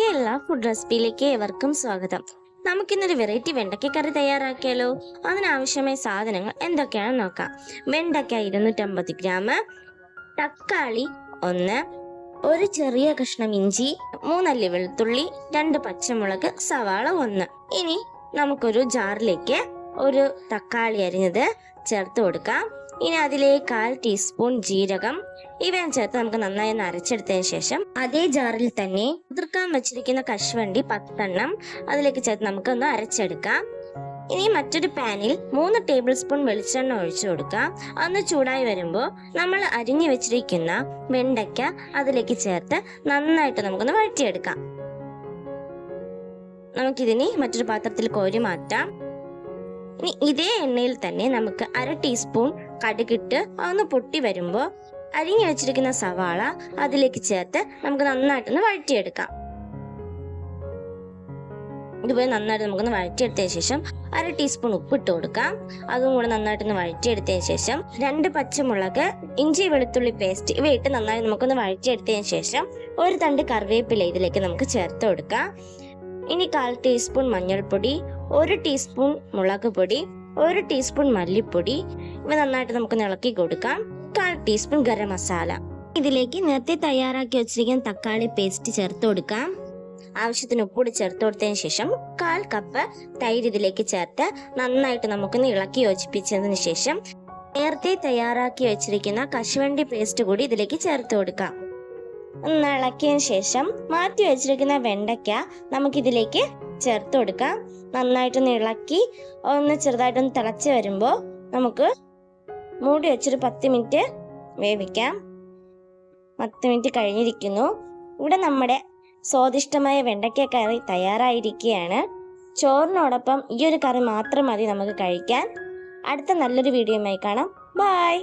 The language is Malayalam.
കേരള ഫുഡ് റെസിപ്പിയിലേക്ക് ഏവർക്കും സ്വാഗതം. നമുക്കിന്നൊരു വെറൈറ്റി വെണ്ടയ്ക്ക കറി തയ്യാറാക്കിയാലോ? അതിനാവശ്യമായ സാധനങ്ങൾ എന്തൊക്കെയാണെന്ന് നോക്കാം. വെണ്ടയ്ക്ക ഇരുന്നൂറ്റമ്പത് ഗ്രാം തക്കാളി ഒന്ന് ഒരു ചെറിയ കഷ്ണം ഇഞ്ചി മൂന്നല്ലി വെളുത്തുള്ളി രണ്ട് പച്ചമുളക് സവാള ഒന്ന്. ഇനി നമുക്കൊരു ജാറിലേക്ക് ഒരു തക്കാളി അരിഞ്ഞത് ചേർത്ത് കൊടുക്കാം. ഇനി അതിലേക്ക് കാൽ ടീസ്പൂൺ ജീരകം ഇവയും ചേർത്ത് നമുക്ക് നന്നായി ഒന്ന് അരച്ചെടുത്തതിന് ശേഷം അതേ ജാറിൽ തന്നെ കുതിർക്കാൻ വെച്ചിരിക്കുന്ന കശുവണ്ടി പത്തെണ്ണം അതിലേക്ക് ചേർത്ത് നമുക്ക് ഒന്ന് അരച്ചെടുക്കാം. ഇനി മറ്റൊരു പാനിൽ മൂന്ന് ടേബിൾ സ്പൂൺ വെളിച്ചെണ്ണ ഒഴിച്ചു കൊടുക്കാം. അന്ന് ചൂടായി വരുമ്പോൾ നമ്മൾ അരിഞ്ഞു വെച്ചിരിക്കുന്ന വെണ്ടയ്ക്ക അതിലേക്ക് ചേർത്ത് നന്നായിട്ട് നമുക്കൊന്ന് വഴറ്റിയെടുക്കാം. നമുക്കിതിനി മറ്റൊരു പാത്രത്തിൽ കോരി മാറ്റാം. ഇനി ഇതേ എണ്ണയിൽ തന്നെ നമുക്ക് അര ടീസ്പൂൺ കടുകിട്ട് ഒന്ന് പൊട്ടി വരുമ്പോൾ അരിഞ്ഞു വെച്ചിരിക്കുന്ന സവാള അതിലേക്ക് ചേർത്ത് നമുക്ക് നന്നായിട്ടൊന്ന് വഴറ്റിയെടുക്കാം. ഇതുപോലെ നന്നായിട്ട് നമുക്കൊന്ന് വഴറ്റിയെടുത്തതിന് ശേഷം അര ടീസ്പൂൺ ഉപ്പിട്ട് കൊടുക്കാം. അതും കൂടെ നന്നായിട്ടൊന്ന് വഴറ്റിയെടുത്തതിന് ശേഷം രണ്ട് പച്ചമുളക് ഇഞ്ചി വെളുത്തുള്ളി പേസ്റ്റ് ഇവയിട്ട് നന്നായി നമുക്കൊന്ന് വഴറ്റിയെടുത്തതിന് ശേഷം ഒരു തണ്ട് കറിവേപ്പില ഇതിലേക്ക് നമുക്ക് ചേർത്ത് കൊടുക്കാം. ഇനി കാൽ ടീസ്പൂൺ മഞ്ഞൾപ്പൊടി ഒരു ടീസ്പൂൺ മുളക് പൊടി ഒരു ടീസ്പൂൺ മല്ലിപ്പൊടി ഇവ നന്നായിട്ട് നമുക്ക് ഇളക്കി കൊടുക്കാം. കാൽ ടീസ്പൂൺ ഗരം മസാല. ഇതിലേക്ക് നേരത്തെ തയ്യാറാക്കി വെച്ചിരിക്കുന്ന തക്കാളി പേസ്റ്റ് ചേർത്ത് കൊടുക്കാം. ആവശ്യത്തിന് ഉപ്പുകൂടി ചേർത്ത് കൊടുത്തതിന് ശേഷം കാൽ കപ്പ് തൈര് ഇതിലേക്ക് ചേർത്ത് നന്നായിട്ട് നമുക്കൊന്ന് ഇളക്കി യോജിപ്പിച്ചതിന് ശേഷം നേരത്തെ തയ്യാറാക്കി വെച്ചിരിക്കുന്ന കശുവണ്ടി പേസ്റ്റ് കൂടി ഇതിലേക്ക് ചേർത്ത് കൊടുക്കാം. ഒന്ന് ഇളക്കിയതിന് ശേഷം മാറ്റി വെച്ചിരിക്കുന്ന വെണ്ടയ്ക്ക നമുക്കിതിലേക്ക് ചേർത്ത് കൊടുക്കാം. നന്നായിട്ടൊന്ന് ഇളക്കി ഒന്ന് ചെറുതായിട്ടൊന്ന് തിളച്ച് വരുമ്പോൾ നമുക്ക് മൂടി വെച്ചൊരു പത്ത് മിനിറ്റ് വേവിക്കാം. പത്ത് മിനിറ്റ് കഴിഞ്ഞിരിക്കുന്നു. ഇവിടെ നമ്മുടെ സ്വാദിഷ്ടമായ വെണ്ടയ്ക്ക കറി തയ്യാറായിരിക്കുകയാണ്. ചോറിനോടൊപ്പം ഈ ഒരു കറി മാത്രം മതി നമുക്ക് കഴിക്കാൻ. അടുത്ത നല്ലൊരു വീഡിയോയുമായി കാണാം. ബായ്